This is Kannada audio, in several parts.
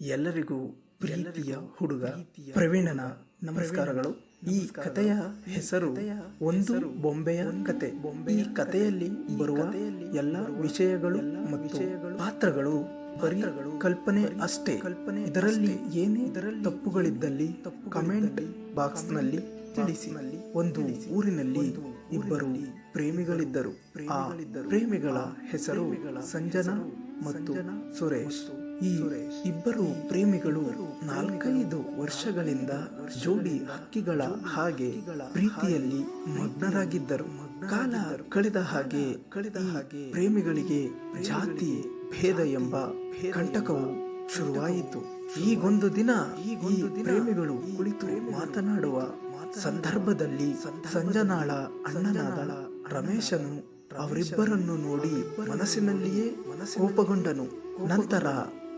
ಎಲ್ಲರಿಗೂ ಪ್ರೀತಿಯ ಹುಡುಗ ಪ್ರವೀಣನ ನಮಸ್ಕಾರಗಳು. ಈ ಕಥೆಯ ಹೆಸರು ಒಂದು ಬೊಂಬೆಯ ಕತೆ. ಈ ಕಥೆಯಲ್ಲಿ ಬರುವ ಎಲ್ಲ ವಿಷಯಗಳು ಮತ್ತು ಪಾತ್ರಗಳು ಬರೀ ಕಲ್ಪನೆ ಅಷ್ಟೇ. ಕಲ್ಪನೆ ಇದರಲ್ಲಿ ಏನೇ ಇದರಲ್ಲಿ ತಪ್ಪುಗಳಿದ್ದಲ್ಲಿ ತಪ್ಪು ಕಮೆಂಟ್ ಬಾಕ್ಸ್ನಲ್ಲಿ ತಿಳಿಸಿ. ಒಂದು ಊರಿನಲ್ಲಿ ಇಬ್ಬರು ಪ್ರೇಮಿಗಳಿದ್ದರು. ಪ್ರೇಮಿಗಳ ಹೆಸರು ಸಂಜನಾ ಮತ್ತು ಸುರೇಶ್. ಈ ಇಬ್ಬರು ಪ್ರೇಮಿಗಳು ನಾಲ್ಕೈದು ವರ್ಷಗಳಿಂದ ಜೋಡಿ ಹಕ್ಕಿಗಳ ಹಾಗೆ ಪ್ರೀತಿಯಲ್ಲಿ ಮಗ್ನರಾಗಿದ್ದರು. ಕಾಲ ಕಳೆದ ಹಾಗೆ ಕಳೆದ ಹಾಗೆ ಪ್ರೇಮಿಗಳಿಗೆ ಜಾತಿ ಭೇದ ಎಂಬ ಕಂಟಕವು ಶುರುವಾಯಿತು. ಈಗೊಂದು ದಿನ ಈ ಪ್ರೇಮಿಗಳು ಕುಳಿತು ಮಾತನಾಡುವ ಸಂದರ್ಭದಲ್ಲಿ ಸಂಜನಾಳ ಅಣ್ಣನಾದ ರಮೇಶನು ಅವರಿಬ್ಬರನ್ನು ನೋಡಿ ಮನಸ್ಸಿನಲ್ಲಿಯೇ ಕೋಪಗೊಂಡನು. ನಂತರ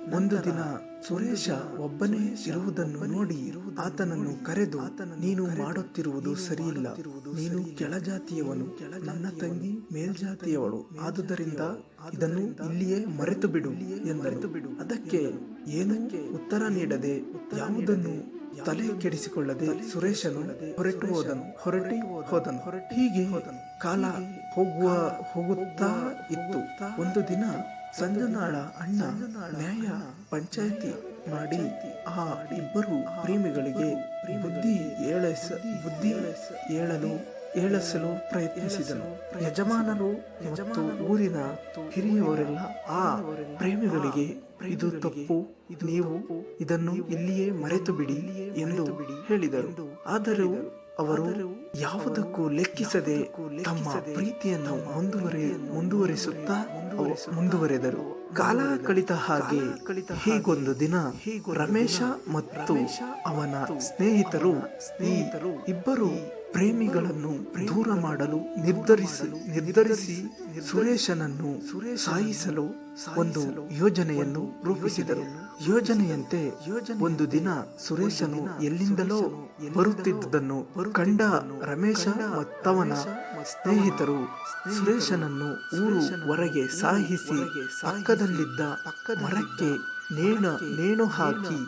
ಒಂದು ದಿನ ಸುರೇಶ ಒಬ್ಬನೇ ಇರುವುದನ್ನು ನೋಡಿ ಆತನನ್ನು ಕರೆದು, ನೀನು ಮಾಡುತ್ತಿರುವುದು ಸರಿಯಿಲ್ಲ. ನೀನು ಕೆಳಜಾತಿಯವನು. ನನ್ನ ತಂಗಿ ಮೇಲ್ಜಾತಿಯವಳು. ಆದುದರಿಂದ ಇದನ್ನು ಇಲ್ಲಿಯೇ ಮರೆತು ಬಿಡು ಎಂದರು ಅದಕ್ಕೆ ಏನಕ್ಕೆ ಉತ್ತರ ನೀಡದೆ ಯಾವುದನ್ನು ತಲೆ ಕೆಡಿಸಿಕೊಳ್ಳದೆ ಸುರೇಶನು ಹೊರಟು ಹೋದನು. ಹೊರಟಿ ಹೋದನು. ಹೀಗೆ ಕಾಲ ಹೋಗುವ, ಹೋಗುತ್ತಾ ಇತ್ತು. ಒಂದು ದಿನ ಸಂಜನಾಳ ಅಣ್ಣ, ನ್ಯಾಯ, ಪಂಚಾಯತಿ ಮಾಡಿ ಆ ಇಬ್ಬರು ಪ್ರೇಮಿಗಳಿಗೆ ಬುದ್ಧಿ ಏಳಸ, ಬುದ್ಧಿ ಏಳಲು, ಏಳಸಲು ಪ್ರಯತ್ನಿಸಿದನು. ಯಜಮಾನರು ಮತ್ತು ಊರಿನ ಹಿರಿಯವರೆಲ್ಲ ಆ ಪ್ರೇಮಿಗಳಿಗೆ, ಇದು ತಪ್ಪು, ನೀವು ಇದನ್ನು ಇಲ್ಲಿಯೇ ಮರೆತು ಬಿಡಿ ಎಂದು ಹೇಳಿದರು. ಆದರೂ ಅವರು ಯಾವುದಕ್ಕೂ ಲೆಕ್ಕಿಸದೆ ತಮ್ಮ ಪ್ರೀತಿಯನ್ನು ಮುಂದುವರೆ ಮುಂದುವರಿಸುತ್ತಾ ಮುಂದುವರೆದರು. ಕಾಲ ಕಳಿತ ಹಾಗೆ ಹೀಗೊಂದು ದಿನ ರಮೇಶ ಮತ್ತು ಅವನ ಸ್ನೇಹಿತರು ಸ್ನೇಹಿತರು ಇಬ್ಬರು ಪ್ರೇಮಿಗಳನ್ನು ದೂರ ಮಾಡಲು ನಿರ್ಧರಿಸಲು ನಿರ್ಧರಿಸಿ ಸುರೇಶನನ್ನು ಸಾಯಿಸಲು ಒಂದು ಯೋಜನೆಯನ್ನು ರೂಪಿಸಿದರು. ಯೋಜನೆಯಂತೆ ಒಂದು ದಿನ ಸುರೇಶನು ಎಲ್ಲಿಂದಲೋ ಬರುತ್ತಿದ್ದುದನ್ನು ಕಂಡ ರಮೇಶ ಮತ್ತವನ ಸ್ನೇಹಿತರು ಸುರೇಶನನ್ನು ಊರು ಹೊರಗೆ ಸಾಹಿಸಿ ಪಕ್ಕದಲ್ಲಿದ್ದ ಮರಕ್ಕೆ ನೇಣ ನೇಣು ಹಾಕಿ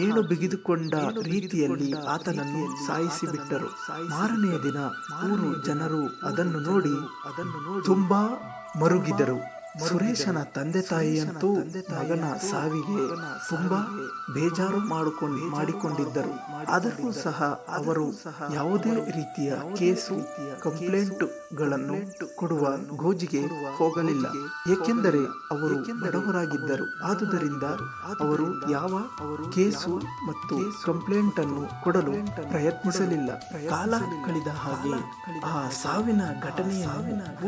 ನೇಣು ಬಿಗಿದುಕೊಂಡ ರೀತಿಯಲ್ಲಿ ಆತನನ್ನು ಸಾಯಿಸಿಬಿಟ್ಟರು. ಮಾರನೆಯ ದಿನ ಮೂರು ಜನರು ಅದನ್ನು ನೋಡಿ ಅದನ್ನು ತುಂಬಾ ಮರುಗಿದರು. ಸುರೇಶನ ತಂದೆ ತಾಯಿಯಂತೂ ಮಗನ ಸಾವಿಗೆ ತುಂಬಾ ಬೇಜಾರು ಮಾಡಿಕೊಂಡು ಮಾಡಿಕೊಂಡಿದ್ದರು. ಆದರೂ ಸಹ ಅವರು ಯಾವುದೇ ರೀತಿಯ ಕೇಸು ಕಂಪ್ಲೇಂಟ್ಗಳನ್ನು ಕೊಡುವ ಗೋಜಿಗೆ ಹೋಗಲಿಲ್ಲ. ಏಕೆಂದರೆ ಅವರು ಬಡವರಾಗಿದ್ದರು. ಆದುದರಿಂದ ಅವರು ಯಾವ ಕೇಸು ಮತ್ತು ಕಂಪ್ಲೇಂಟ್ ಅನ್ನು ಕೊಡಲು ಪ್ರಯತ್ನಿಸಲಿಲ್ಲ. ಕಾಲ ಕಳೆದ ಹಾಗೆ ಆ ಸಾವಿನ ಘಟನೆಯ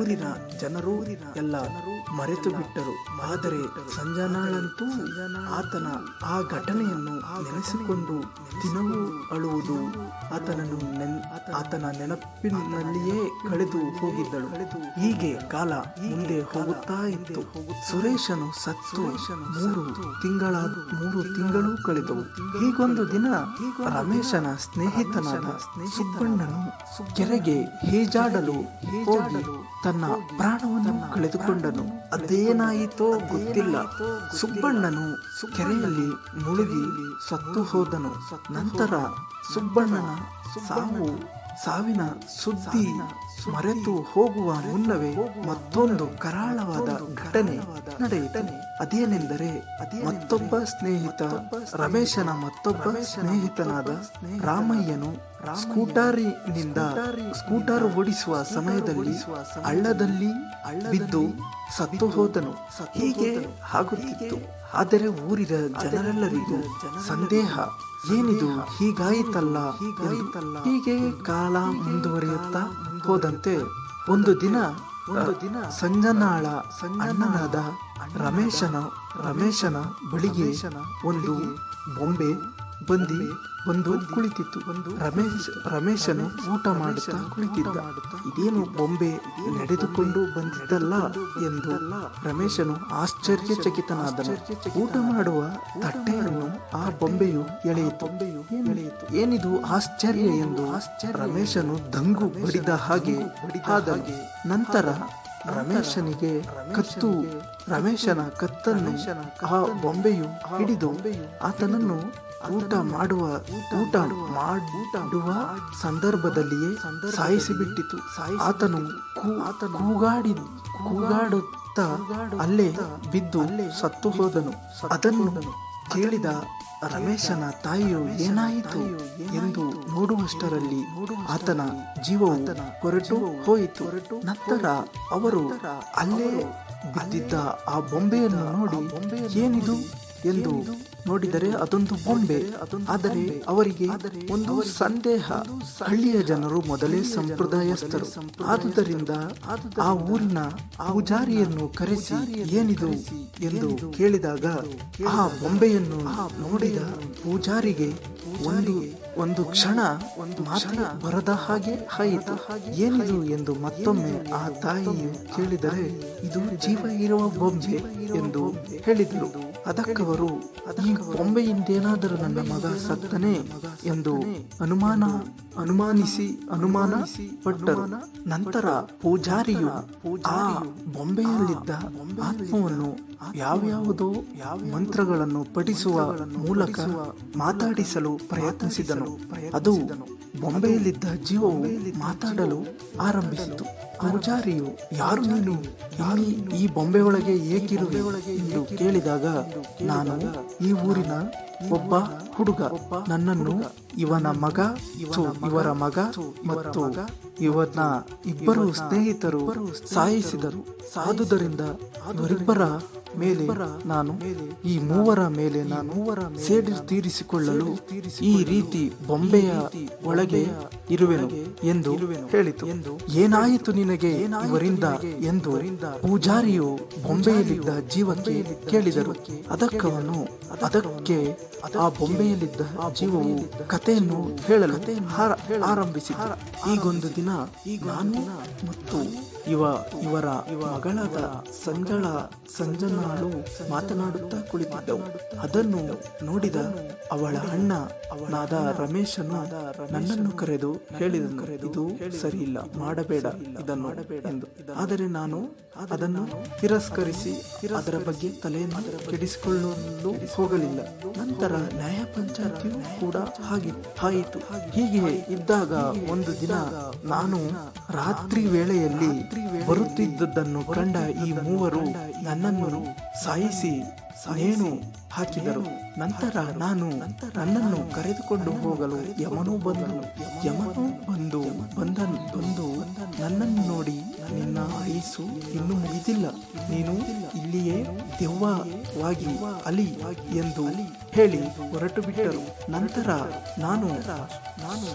ಊರಿನ ಜನರೂರಿನ ಎಲ್ಲ ಮರೆತು ಬಿಟ್ಟರು ಆದರೆ ಸಂಜನಾಳಂತೂ ಆತನ ಆ ಘಟನೆಯನ್ನು ನೆನೆಸಿಕೊಂಡು ದಿನವೂ ಅಳುವುದು. ಆತನನ್ನು ನೆನ್, ಆತನ ನೆನಪಿನಲ್ಲಿಯೇ ಕಳೆದು ಹೋಗಿದ್ದಳು. ಹೀಗೆ ಕಾಲ ಮುಂದೆ ಹೋಗುತ್ತಾ ಇತ್ತು. ಸುರೇಶನು ಸತ್ತು ಮೂರು ತಿಂಗಳ, ಮೂರು ತಿಂಗಳು ಕಳೆದವು. ಹೀಗೊಂದು ದಿನ ರಮೇಶನ ಸ್ನೇಹಿತನಾದ ಸುಬ್ಬಣ್ಣನು ಕೆರೆಗೆ ಹೇಜಾಡಲು ಹೋಗಿ ತನ್ನ ಪ್ರಾಣವನ್ನು ಕಳೆದುಕೊಂಡನು. ಅದೇನಾಯಿತೋ ಗೊತ್ತಿಲ್ಲ. ಸುಬ್ಬಣ್ಣನು ಕೆರೆಯಲ್ಲಿ ಮುಳುಗಿ ಸತ್ತು ಹೋದನು. ನಂತರ ಸುಬ್ಬಣ್ಣನ ಸಾವು ಸಾವಿನ ಸುದ್ದಿ ಮರೆತು ಹೋಗುವ ಮುನ್ನವೇ ಮತ್ತೊಂದು ಕರಾಳವಾದ ಘಟನೆ ನಡೆಯಿತು. ಅದೇನೆಂದರೆ ಮತ್ತೊಬ್ಬ ಸ್ನೇಹಿತ ರಮೇಶನ ಮತ್ತೊಬ್ಬ ಸ್ನೇಹಿತನಾದ ರಾಮಯ್ಯನು ಸ್ಕೂಟಾರಿನಿಂದ ಸ್ಕೂಟರ್ ಓಡಿಸುವ ಸಮಯದಲ್ಲಿ ಹಳ್ಳದಲ್ಲಿ ಬಿದ್ದು ಸತ್ತು ಹೋದನು ಹೀಗೆ ಆಗುತ್ತಿತ್ತು. ಆದರೆ ಊರಿನ ಜನರೆಲ್ಲರಿಗೂ ಸಂದೇಹ ಏನಿದು? ಹೀಗಾಯಿತಲ್ಲ ಹೀಗಾಯಿತಲ್ಲ. ಹೀಗೆ ಕಾಲ ಮುಂದುವರಿಯುತ್ತಾ ಹೋದಂತೆ ಒಂದು ದಿನ ಒಂದು ದಿನ ಸಂಜನಾಳ ಸಂಜನಾದ ರಮೇಶನ ರಮೇಶನ ಬಳಿಗೆ ಒಂದು ಬೊಂಬೆ ಬಂದಿ ಬಂದು ಕುಳಿತಿತ್ತು. ರಮೇಶ್ ರಮೇಶನು ಊಟ ಮಾಡುತ್ತಾ ಕುಳಿತಿದ್ದ. ಇದೇನು ಬೊಂಬೆ ನಡೆದುಕೊಂಡು ಬಂದಿದ್ದಲ್ಲ ಎಂದು ರಮೇಶನು ಆಶ್ಚರ್ಯಚಕಿತನಾದನು. ಊಟ ಮಾಡುವ ತಟ್ಟೆಯನ್ನು ಆ ಬೊಂಬೆಯು ಎಳೆಯಿತು. ಎಳೆಯಿತು. ಏನಿದು ಆಶ್ಚರ್ಯ ಎಂದು ರಮೇಶನು ದಂಗು ಬಡಿದ ಹಾಗೆ ಹಾಗೆ ನಂತರ ರಮೇಶನಿಗೆ ಕತ್ತು. ರಮೇಶನ ಕತ್ತನ್ನು ಆ ಬೊಂಬೆಯು ಹಿಡಿದು ಆತನನ್ನು ಊಟ ಮಾಡುವ ಊಟ ಮಾಡುವ ಸಂದರ್ಭದಲ್ಲಿಯೇ ಸಾಯಿಸಿಬಿಟ್ಟಿತು. ಆತನು ಕೂಗಾಡಿ, ಕೂಗಾಡುತ್ತಾ ಅಲ್ಲೇ ಬಿದ್ದು ಸತ್ತು ಹೋದನು. ಅದನ್ನು ಕೇಳಿದ ರಮೇಶನ ತಾಯಿಯು, ಏನಾಯಿತು? ಎಂದು ನೋಡುವಷ್ಟರಲ್ಲಿ ಆತನ ಜೀವವು ಹೊರಟು ಹೋಯಿತು. ನಂತರ ಅವರು ಅಲ್ಲೇ ಬಿದ್ದಿದ್ದ ಆ ಬೊಂಬೆಯನ್ನು ನೋಡಿ, ಏನಿದು? ಎಂದು ನೋಡಿದರೆ ಅದೊಂದು ಬೊಂಬೆ. ಆದರೆ ಅವರಿಗೆ ಒಂದು ಸಂದೇಹ. ಹಳ್ಳಿಯ ಜನರು ಮೊದಲೇ ಸಂಪ್ರದಾಯಸ್ಥರು. ಆದುದರಿಂದ ಆ ಊರಿನ ಪೂಜಾರಿಯನ್ನು ಕರೆಸಿ ಏನಿದು ಎಂದು ಕೇಳಿದಾಗ ಆ ಬೊಂಬೆಯನ್ನು ನೋಡಿದ ಪೂಜಾರಿಗೆ ಒಂದು ಒಂದು ಕ್ಷಣ ಒಂದು ಮಾತ್ರ ಬರದ ಹಾಗೆ ಹಾಯಿತು ಏನಿದು ಎಂದು ಮತ್ತೊಮ್ಮೆ ಆ ತಾಯಿಯು ಕೇಳಿದರೆ, ಇದು ಜೀವ ಇರುವ ಬೊಂಬೆ ಎಂದು ಹೇಳಿದರು ಅದಕ್ಕವರು, ಈ ಬೊಂಬೆಯಿಂದೇನಾದರೂ ನನ್ನ ಮಗ ಸತ್ತನೆ ಎಂದು ಅನುಮಾನ, ಅನುಮಾನಿಸಿ ಅನುಮಾನ ಪಟ್ಟರು ನಂತರ ಪೂಜಾರಿಯು ಆ ಬೊಂಬೆಯಲ್ಲಿದ್ದ ಆತ್ಮವನ್ನು ಯಾವ್ಯಾವುದೋ ಮಂತ್ರಗಳನ್ನು ಪಠಿಸುವ ಮೂಲಕ ಮಾತಾಡಿಸಲು ಪ್ರಯತ್ನಿಸಿದನು. ಅದು ಬೊಂಬೆಯಲ್ಲಿದ್ದ ಜೀವವು ಮಾತಾಡಲು ಆರಂಭಿಸಿತು. ಪೂಜಾರಿಯು, ಯಾರು ನೀನು? ಯಾರು ಈ ಬೊಂಬೆ ಒಳಗೆ ಏಕಿರುವೆ ಎಂದು ಕೇಳಿದಾಗ, ನಾನು ಈ ಊರಿನ ಒಬ್ಬ ಹುಡುಗ. ನನ್ನನ್ನು ಇವನ ಮಗ ಇವರ ಮಗ ಮತ್ತು ಇವನ ಇಬ್ಬರು ಸ್ನೇಹಿತರು ಸಾಯಿಸಿದರು. ಸಾಧುದರಿಂದ ಅವರಿಬ್ಬರ ಮೇಲೆ ನಾನು ಈ ಮೂವರ ಮೇಲೆ ನಾನು ಸೇಡಿ ತೀರಿಸಿಕೊಳ್ಳಲು ಈ ರೀತಿ ಬೊಂಬೆಯ ಒಳಗೆ ಇರುವೆನು ಎಂದು ಹೇಳಿತು. ಏನಾಯಿತು ನಿನಗೆ? ಇವರಿಂದ ಎಂದು ಪೂಜಾರಿಯು ಬೊಂಬೆಯಲ್ಲಿದ್ದ ಜೀವಕ್ಕೆ ಕೇಳಿದರು. ಅದಕ್ಕವನು, ಅದಕ್ಕೆ ಆ ಬೊಂಬೆಯಲ್ಲಿದ್ದ ಜೀವವು ಕಥೆಯನ್ನು ಹೇಳಲು ಆರಂಭಿಸಿ ಈಗೊಂದು ದಿನ ನಾನು ಮತ್ತು ಇವ, ಇವರ ಮಗಳಾದ ಸಂಜಳ, ಸಂಜನಾಳು ಮಾತನಾಡುತ್ತಾ ಕುಳಿತಿದ್ದವು. ಅದನ್ನು ನೋಡಿದ ಅವಳ ಅಣ್ಣ ಅವನಾದ ರಮೇಶನು ನನ್ನನ್ನು ಕರೆದು ಹೇಳಿದನು, ಇದು ಸರಿಯಿಲ್ಲ, ಮಾಡಬೇಡ ಇದನ್ನು ಎಂದು. ಆದರೆ ನಾನು ಅದನ್ನು ತಿರಸ್ಕರಿಸಿ ಅದರ ಬಗ್ಗೆ ತಲೆಯನ್ನು ಕೆಡಿಸಿಕೊಳ್ಳಲು ಹೋಗಲಿಲ್ಲ. ನಂತರ ನ್ಯಾಯ ಪಂಚಾಯತಿಯು ಕೂಡ ಹಾಗೆ ಆಯಿತು. ಹೀಗೆ ಇದ್ದಾಗ ಒಂದು ದಿನ ನಾನು ರಾತ್ರಿ ವೇಳೆಯಲ್ಲಿ ಬರುತ್ತಿದ್ದದ್ದನ್ನು ಕಂಡ ಈ ಮೂವರು ನನ್ನನ್ನು ಸಾಯಿಸಿ ನೇಣು ಹಾಕಿದರು ನಂತರ ನಾನು ನನ್ನನ್ನು ಕರೆದುಕೊಂಡು ಹೋಗಲು ಯಮನು ಬಂದನು ಯಮನು ಬಂದು ಬಂದನು. ಬಂದು ನನ್ನನ್ನು ನೋಡಿ ನಿನ್ನ ಆಯಸ್ಸು ಇನ್ನೂ ಮುಗಿದಿಲ್ಲ. ನೀನು ಇಲ್ಲಿಯೇ ದೆವ್ವವಾಗಿ ಅಲಿ ಎಂದು ಹೇಳಿ ಹೊರಟು ಬಿಟ್ಟರು ನಂತರ ನಾನು ನಾನು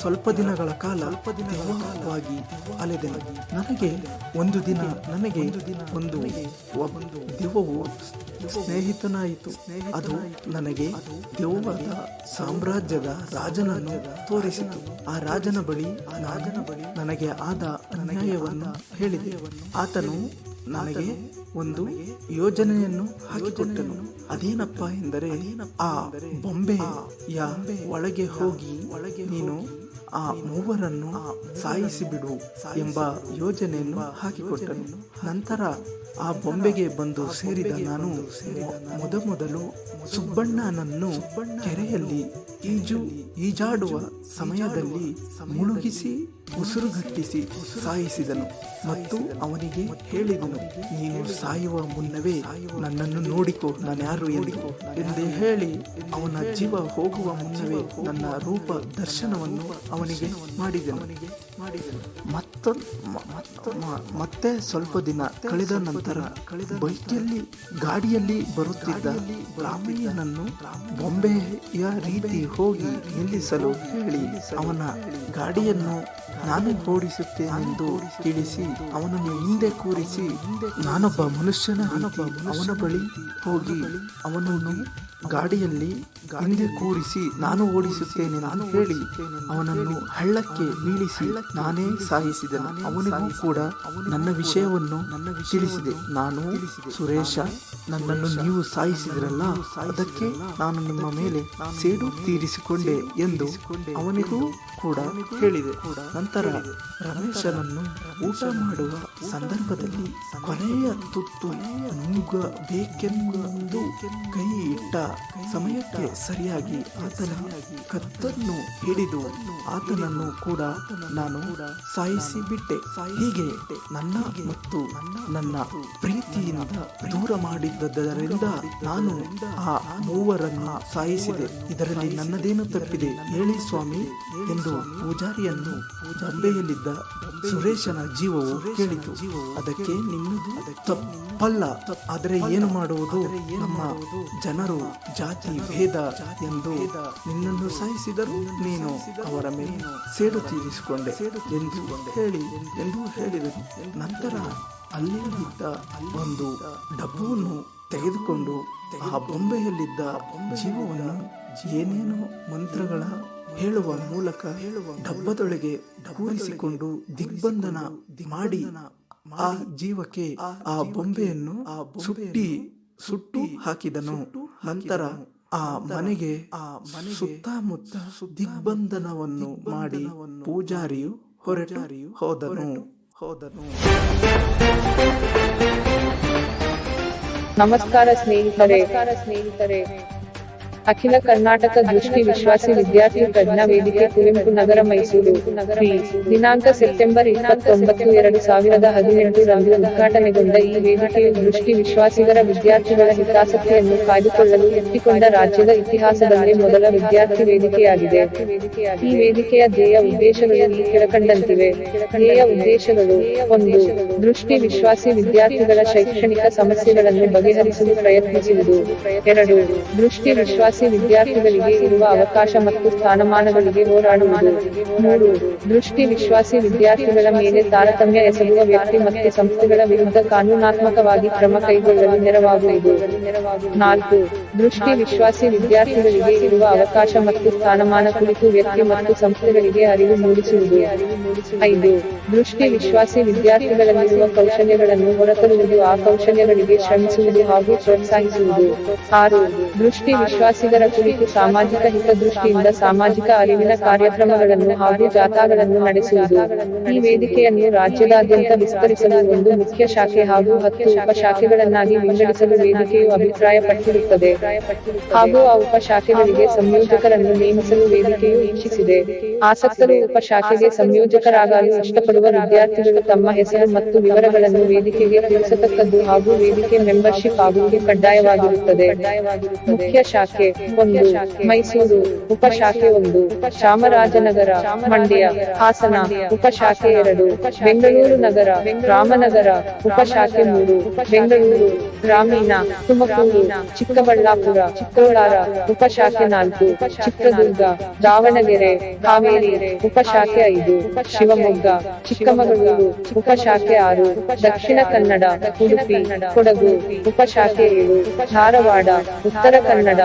ಸ್ವಲ್ಪ ದಿನಗಳ ಕಾಲ ದೆವ್ವವಾಗಿ ಅಲೆದೆನು. ನನಗೆ ಒಂದು ದಿನ, ನನಗೆ ಒಂದು ದೆವ್ವವು ಸ್ನೇಹಿತನಾಯಿತು. ಅದು ನನಗೆ ದೆವ್ವದ ಸಾಮ್ರಾಜ್ಯದ ರಾಜನನ್ನು ತೋರಿಸಿತು. ಆ ರಾಜನ ಬಳಿ ಆ ರಾಜನ ಬಳಿ ನನಗೆ ಆದ ಅನ್ಯಾಯವನ್ನು ಹೇಳಿದೆ. ಆತನು ನನಗೆ ಒಂದು ಯೋಜನೆಯನ್ನು ಹಾಕಿಕೊಟ್ಟನು. ಅದೇನಪ್ಪ ಎಂದರೆ ಆ ಬೊಂಬೆಯ ಒಳಗೆ ಹೋಗಿ ಒಳಗೆ ನೀನು ಆ ಮೂವರನ್ನು ಸಾಯಿಸಿ ಬಿಡು ಎಂಬ ಯೋಜನೆಯನ್ನು ಹಾಕಿಕೊಟ್ಟನು. ನಂತರ ಆ ಬೊಂಬೆಗೆ ಬಂದು ಸೇರಿದ ನಾನು ಮೊದಮೊದಲು ಸುಬ್ಬಣ್ಣನನ್ನು ಕೆರೆಯಲ್ಲಿ ಈಜು ಈಜಾಡುವ ಸಮಯದಲ್ಲಿ ಮುಳುಗಿಸಿ ಉಸಿರುಗಟ್ಟಿಸಿ ಸಾಯಿಸಿದನು ಮತ್ತು ಅವನಿಗೆ ಹೇಳಿದನು, ನೀನು ಸಾಯುವ ಮುನ್ನವೇ ನನ್ನನ್ನು ನೋಡಿಕೋ, ನಾನು ಯಾರು ಎಂದು? ಎಂದೇ ಹೇಳಿ ಅವನ ಜೀವ ಹೋಗುವ ಮುನ್ನವೇ ನನ್ನ ರೂಪ ದರ್ಶನವನ್ನು ಅವನಿಗೆ ಮಾಡಿದನು. ಮತ್ತ ಮತ್ತೆ ಸ್ವಲ್ಪ ದಿನ ಕಳೆದ ನಂತರ ಬೈಕಲ್ಲಿ ಗಾಡಿಯಲ್ಲಿ ಬರುತ್ತಿದ್ದ ರಾಮಯ್ಯನನ್ನು ಬೊಂಬೆಯ ರೀತಿ ಹೋಗಿ ನಿಲ್ಲಿಸಲು ಹೇಳಿ ಅವನ ಗಾಡಿಯನ್ನು ನಾನು ಓಡಿಸುತ್ತೇನೆಂದು ತಿಳಿಸಿ ಅವನನ್ನು ಹಿಂದೆ ಕೂರಿಸಿ, ನಾನೊಬ್ಬ ಮನುಷ್ಯನ ಅವನ ಬಳಿ ಹೋಗಿ ಅವನನ್ನು ಗಾಡಿಯಲ್ಲಿ ಹಿಂದೆ ಕೂರಿಸಿ ನಾನು ಓಡಿಸುತ್ತೇನೆ ನಾನು ಹೇಳಿ ಅವನನ್ನು ಹಳ್ಳಕ್ಕೆ ಬೀಳಿಸಿ ನಾನೇ ಸಾಯಿಸಿದನು. ಅವನಿಗೂ ಕೂಡ ನನ್ನ ವಿಷಯವನ್ನು ತಿಳಿಸಿದೆ. ನಾನು ಸುರೇಶ, ನನ್ನನ್ನು ನೀವು ಸಾಯಿಸಿದ್ರಲ್ಲ, ಅದಕ್ಕೆ ನಾನು ನಿಮ್ಮ ಮೇಲೆ ಸೇಡು ತೀರಿಸಿಕೊಂಡೆ ಎಂದು ಅವನಿಗೂ ಕೂಡ ಹೇಳಿದೆ. ನಂತರ ರಮೇಶನನ್ನು ಊಟ ಮಾಡುವ ಸಂದರ್ಭದಲ್ಲಿ ಕೊನೆಯ ತುತ್ತು ನುಂಗಬೇಕೆಂದು ಕೈ ಇಟ್ಟ ಸಮಯಕ್ಕೆ ಸರಿಯಾಗಿ ಆತನ ಕತ್ತನ್ನು ಹಿಡಿದು ಆತನನ್ನು ಕೂಡ ನಾನು ಸಾಯಿಸಿ ಬಿಟ್ಟೆ ಹೀಗೆ ನನ್ನ ಮತ್ತು ನನ್ನ ಪ್ರೀತಿಯಿಂದ ದೂರ ಮಾಡಿದ್ದರಿಂದ ನಾನು ಆ ಮೂವರನ್ನು ಸಾಯಿಸಿದೆ. ಇದರಲ್ಲಿ ನನ್ನದೇನು ತಪ್ಪಿದೆ ಹೇಳಿ ಸ್ವಾಮಿ ಎಂದು ಪೂಜಾರಿಯನ್ನು ಬೊಂಬೆಯಲ್ಲಿದ್ದ ಸುರೇಶನ ಜೀವವು ಕೇಳಿತು. ಅದಕ್ಕೆ ನಿಮ್ಮದು ತಪ್ಪಲ್ಲ. ಆದರೆ ಏನು ಮಾಡುವುದು? ನಮ್ಮ ಜನರು ಜಾತಿ ಭೇದ ಎಂದು ನಿನ್ನನ್ನು ಸಹಿಸಿದರು ನೀನು ಅವರ ಮೇಲೆ ಸೇಡು ತೀರಿಸಿಕೊಂಡೆ ಎಂದು ಹೇಳಿ ಎಂದು ಹೇಳಿದರು ನಂತರ ಅಲ್ಲೇ ಇದ್ದ ಒಂದು ಡಬ್ಬವನ್ನು ತೆಗೆದುಕೊಂಡು ಆ ಬೊಂಬೆಯಲ್ಲಿದ್ದ ಜೀವವನ್ನು ಏನೇನೋ ಮಂತ್ರಗಳ ಹೇಳುವ ಮೂಲಕ ಹೇಳುವ ಡಬ್ಬದೊಳಗೆ ಕೂರಿಸಿಕೊಂಡು ದಿಗ್ಬಂಧನ ಮಾಡಿ ಆ ಜೀವಕ್ಕೆ ಆ ಬೊಂಬೆಯನ್ನು ಸುಟ್ಟಿ ಸುಟ್ಟು ಹಾಕಿದನು. ನಂತರ ಆ ಮನೆಗೆ ಆ ಮನೆ ಸುತ್ತಮುತ್ತ ದಿಗ್ಬಂಧನವನ್ನು ಮಾಡಿ ಪೂಜಾರಿಯು ಹೊರಟಾರಿಯು ಹೋದನು. ಹೋದನು ನಮಸ್ಕಾರ ಸ್ನೇಹಿತರೆ. ಸ್ನೇಹಿತರೆ. ಅಖಿಲ ಕರ್ನಾಟಕ ದೃಷ್ಟಿ ವಿಶ್ವಾಸಿ ವಿದ್ಯಾರ್ಥಿ ಪ್ರಜ್ಞಾ ವೇದಿಕೆ ಕುವೆಂಪು ನಗರ ಮೈಸೂರು. ದಿನಾಂಕ ಸೆಪ್ಟೆಂಬರ್ ಇಪ್ಪತ್ತೊಂಬತ್ತು, ಎರಡು ಸಾವಿರದ ಹದಿನೆಂಟು ರಂದು ಉದ್ಘಾಟನೆಗೊಂಡ ಈ ವೇದಿಕೆಯು ದೃಷ್ಟಿ ವಿಶ್ವಾಸಿಗರ ವಿದ್ಯಾರ್ಥಿಗಳ ಹಿತಾಸಕ್ತಿಯನ್ನು ಕಾಯ್ದುಕೊಳ್ಳಲು ಎತ್ತಿಕೊಂಡ ರಾಜ್ಯದ ಇತಿಹಾಸದಲ್ಲೇ ಮೊದಲ ವಿದ್ಯಾರ್ಥಿ ವೇದಿಕೆಯಾಗಿದೆ. ಈ ವೇದಿಕೆಯ ಧ್ಯೇಯ ಉದ್ದೇಶಗಳು ಈ ಕೆಳಕಂಡಂತಿವೆ. ಧ್ಯೇಯ ಉದ್ದೇಶಗಳು ಒಂದು, ದೃಷ್ಟಿ ವಿಶ್ವಾಸಿ ವಿದ್ಯಾರ್ಥಿಗಳ ಶೈಕ್ಷಣಿಕ ಸಮಸ್ಯೆಗಳನ್ನು ಬಗೆಹರಿಸಲು ಪ್ರಯತ್ನಿಸುವುದು. ಎರಡು, ದೃಷ್ಟಿ ವಿಶ್ವಾಸಿ ವಿದ್ಯಾರ್ಥಿಗಳಿಗೆ ಇರುವ ಅವಕಾಶ ಮತ್ತು ಸ್ಥಾನಮಾನಗಳಿಗೆ ಹೋರಾಡುವುದು. ಮೂರು, ದೃಷ್ಟಿ ವಿಶ್ವಾಸಿ ವಿದ್ಯಾರ್ಥಿಗಳ ಮೇಲೆ ತಾರತಮ್ಯ ಎಸಗುವ ವ್ಯಕ್ತಿ ಮತ್ತು ಸಂಸ್ಥೆಗಳ ವಿರುದ್ಧ ಕಾನೂನಾತ್ಮಕವಾಗಿ ಕ್ರಮ ಕೈಗೊಳ್ಳಲು ನೆರವಾಗುವುದು. ನಾಲ್ಕು, ದೃಷ್ಟಿ ವಿಶ್ವಾಸಿ ವಿದ್ಯಾರ್ಥಿಗಳಿಗೆ ಇರುವ ಅವಕಾಶ ಮತ್ತು ಸ್ಥಾನಮಾನ ಕುರಿತು ವ್ಯಕ್ತಿ ಮತ್ತು ಸಂಸ್ಥೆಗಳಿಗೆ ಅರಿವು ಮೂಡಿಸುವುದು. ಐದು, ದೃಷ್ಟಿ ವಿಶ್ವಾಸಿ ವಿದ್ಯಾರ್ಥಿಗಳಲ್ಲಿರುವ ಕೌಶಲ್ಯಗಳನ್ನು ಹೊರತರುವುದು. ಆ ಕೌಶಲ್ಯಗಳಿಗೆ ಶ್ರಮಿಸುವುದು ಹಾಗೂ ಪ್ರೋತ್ಸಾಹಿಸುವುದು. ಆರು, ದೃಷ್ಟಿ ವಿಶ್ವಾಸಿಗರ ಕುರಿತು ಸಾಮಾಜಿಕ ಹಿತದೃಷ್ಟಿಯಿಂದ ಸಾಮಾಜಿಕ ಅರಿವಿನ ಕಾರ್ಯಕ್ರಮಗಳನ್ನು ಹಾಗೂ ಜಾಥಾಗಳನ್ನು ನಡೆಸುವುದು. ಈ ವೇದಿಕೆಯನ್ನು ರಾಜ್ಯದಾದ್ಯಂತ ವಿಸ್ತರಿಸಲು ಒಂದು ಮುಖ್ಯ ಶಾಖೆ ಹಾಗೂ ಹತ್ತು ಉಪಶಾಖೆಗಳನ್ನಾಗಿ ವಿಂಗಡಿಸಲು ವೇದಿಕೆಯು ಅಭಿಪ್ರಾಯಪಟ್ಟಿರುತ್ತದೆ. ಹಾಗೂ ಆ ಉಪಶಾಖೆಗಳಿಗೆ ಸಂಯೋಜಕರನ್ನು ನೇಮಿಸಲು ವೇದಿಕೆಯು ಇಚ್ಛಿಸಿದೆ. ಆಸಕ್ತರು ಉಪಶಾಖೆಗೆ ಸಂಯೋಜಕರಾಗಲು ಇಷ್ಟಪಡುವ ವಿದ್ಯಾರ್ಥಿಗಳು ತಮ್ಮ ಹೆಸರು ಮತ್ತು ವಿವರಗಳನ್ನು ವೇದಿಕೆಗೆ ತಿಳಿಸತಕ್ಕದ್ದು ಹಾಗೂ ವೇದಿಕೆ ಮೆಂಬರ್ಶಿಪ್ ಆಗುವುದು ಕಡ್ಡಾಯವಾಗಿರುತ್ತದೆ. ಮುಖ್ಯ ಶಾಖೆ ಒಂದು ಮೈಸೂರು ಉಪಶಾಖೆ ಒಂದು ಚಾಮರಾಜನಗರ ಮಂಡ್ಯ ಹಾಸನ ಉಪಶಾಖೆ ಎರಡು ಬೆಂಗಳೂರು ನಗರ ರಾಮನಗರ ಉಪಶಾಖೆ ಮೂರು ಬೆಂಗಳೂರು ಗ್ರಾಮೀಣ ತುಮಕೂರು ಚಿಕ್ಕಬಳ್ಳಾಪುರ ಕೋಲಾರ ಉಪಶಾಖೆ ನಾಲ್ಕು ಚಿತ್ರದುರ್ಗ ದಾವಣಗೆರೆ ಹಾವೇರಿ ಉಪಶಾಖೆ ಐದು ಶಿವಮೊಗ್ಗ ಚಿಕ್ಕಮಗಳೂರು ಉಪಶಾಖೆ ಆರು ದಕ್ಷಿಣ ಕನ್ನಡ ಉಡುಪಿ ಕೊಡಗು ಉಪಶಾಖೆ ಏಳು ಧಾರವಾಡ ಉತ್ತರ ಕನ್ನಡ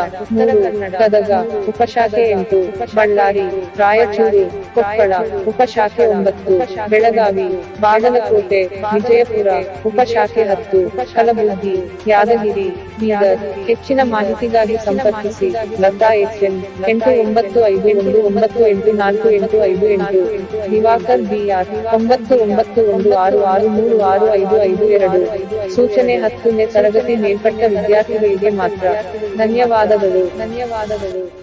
ಗದಗ ಉಪಶಾಖೆ ಎಂಟು, ಬಳ್ಳಾರಿ, ರಾಯಚೂರು, ಕೊಪ್ಪಳ, ಉಪಶಾಖೆ ಒಂಬತ್ತು, ಬೆಳಗಾವಿ, ಬಾಗಲಕೋಟೆ, ವಿಜಯಪುರ, ಉಪಶಾಖೆ ಹತ್ತು, ಕಲಬುರಗಿ, ಯಾದಗಿರಿ, ಬೀದರ್. ಹೆಚ್ಚಿನ ಮಾಹಿತಿಗಾಗಿ ಸಂಪರ್ಕಿಸಿ. ಲತಾ ಎಚ್ಎಂ ಎಂಟು ಒಂಬತ್ತು ಐದು ಒಂದು ಒಂಬತ್ತು ಎಂಟು ನಾಲ್ಕು ಎಂಟು ಐದು ಎಂಟು. ದಿವಾಕರ್ ಬಿಆರ್ ಒಂಬತ್ತು ಒಂಬತ್ತು ಒಂದು ಆರು ಆರು ಮೂರು ಆರು ಐದು ಐದು ಎರಡು. ಸೂಚನೆ ಹತ್ತನೇ ತರಗತಿ ಮೇಲ್ಪಟ್ಟ ವಿದ್ಯಾರ್ಥಿಗಳಿಗೆ ಮಾತ್ರ. ಧನ್ಯವಾದಗಳು. ಧನ್ಯವಾದಗಳು.